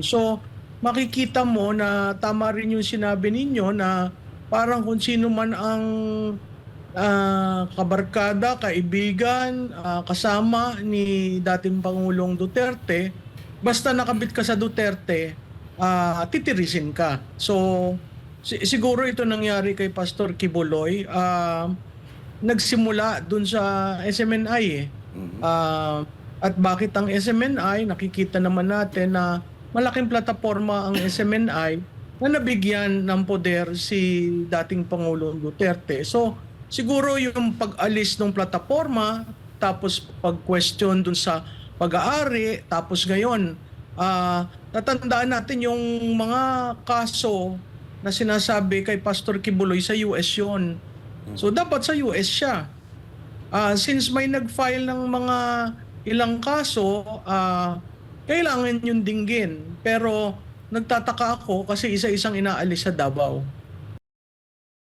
So, makikita mo na tama rin yung sinabi ninyo na parang kung sino man ang ah, kabarkada, kaibigan, ah, kasama ni dating Pangulong Duterte, basta nakabit ka sa Duterte, ah, titirisin ka. So, si- siguro ito nangyari kay Pastor Kibuloy. ah, nagsimula dun sa SMNI eh. Ah, at bakit ang SMNI, nakikita naman natin na malaking plataforma ang SMNI na nabigyan ng poder si dating Pangulong Duterte. So, siguro yung pag-alis ng plataforma, tapos pag-question dun sa pag-aari, tapos ngayon, ah, natandaan natin yung mga kaso na sinasabi kay Pastor Kibuloy sa US yun. So, dapat sa US siya. Ah, since may nag-file ng mga ilang kaso, ah, kailangan yung dinggin. Pero nagtataka ako kasi isa-isang inaalis sa Davao.